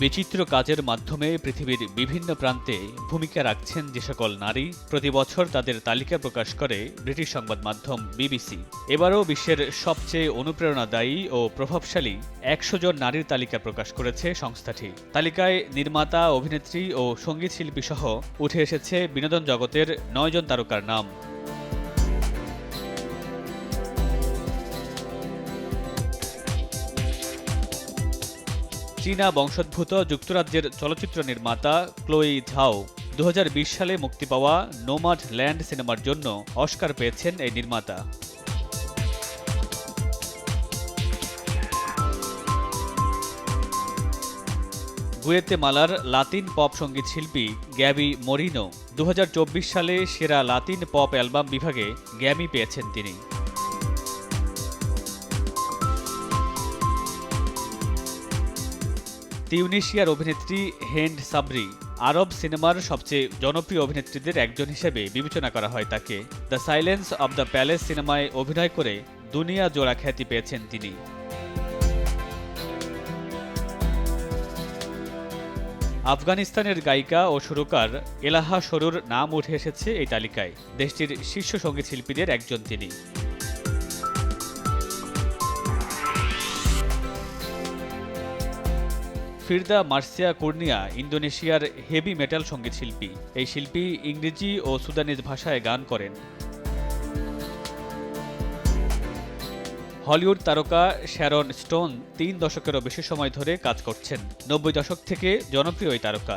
বিচিত্র কাজের মাধ্যমে পৃথিবীর বিভিন্ন প্রান্তে ভূমিকা রাখছেন যে সকল নারী প্রতি বছর তাদের তালিকা প্রকাশ করে ব্রিটিশ সংবাদ মাধ্যম বিবিসি। এবারও বিশ্বের সবচেয়ে অনুপ্রেরণাদায়ী ও প্রভাবশালী একশো জন নারীর তালিকা প্রকাশ করেছে সংস্থাটি। তালিকায় নির্মাতা, অভিনেত্রী ও সংগীত শিল্পী সহ উঠে এসেছে বিনোদন জগতের নয়জন তারকার নাম। চীনা বংশোদ্ভূত যুক্তরাজ্যের চলচ্চিত্র নির্মাতা ক্লোই ঝাও দু সালে মুক্তি পাওয়া নোমাড ল্যান্ড সিনেমার জন্য অস্কার পেয়েছেন এই নির্মাতা। গুয়েতেমালার লাতিন পপ সংগীত শিল্পী গ্যাবি মরিনো দু হাজার চব্বিশ সালে সেরা লাতিন পপ অ্যালবাম বিভাগে গ্যামি পেয়েছেন তিনি। তিউনিশিয়ার অভিনেত্রী হেন্ড সাবরি আরব সিনেমার সবচেয়ে জনপ্রিয় অভিনেত্রীদের একজন হিসেবে বিবেচনা করা হয় তাকে। The silence of the palace সিনেমায় অভিনয় করে দুনিয়া জোড়া খ্যাতি পেয়েছেন তিনি। আফগানিস্তানের গায়িকা ও সুরকার এলাহা সরুর নাম উঠে এসেছে এই তালিকায়। দেশটির শীর্ষ সংগীত শিল্পীদের একজন তিনি। ফিরদা মার্সিয়া কুর্নিয়া, ইন্দোনেশিয়ার হেভি মেটাল সংগীত শিল্পী। এই শিল্পী ইংরেজি ও সুদানিজ ভাষায় গান করেন। হলিউড তারকা শ্যারন স্টোন তিন দশকেরও বেশি সময় ধরে কাজ করছেন। নব্বই দশক থেকে জনপ্রিয় এই তারকা।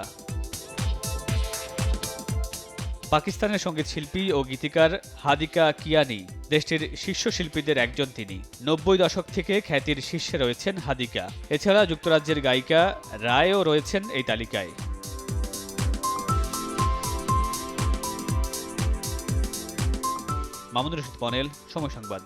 পাকিস্তানের সংগীত শিল্পী ও গীতিকার হাদিকা কিয়ানি দেশটির শীর্ষ শিল্পীদের একজন তিনি। নব্বই দশক থেকে খ্যাতির শীর্ষে রয়েছেন হাদিকা। এছাড়া যুক্তরাজ্যের গায়িকা রায়ও রয়েছেন এই তালিকায়। মামুনুর রশিদ, পনেল, সময় সংবাদ।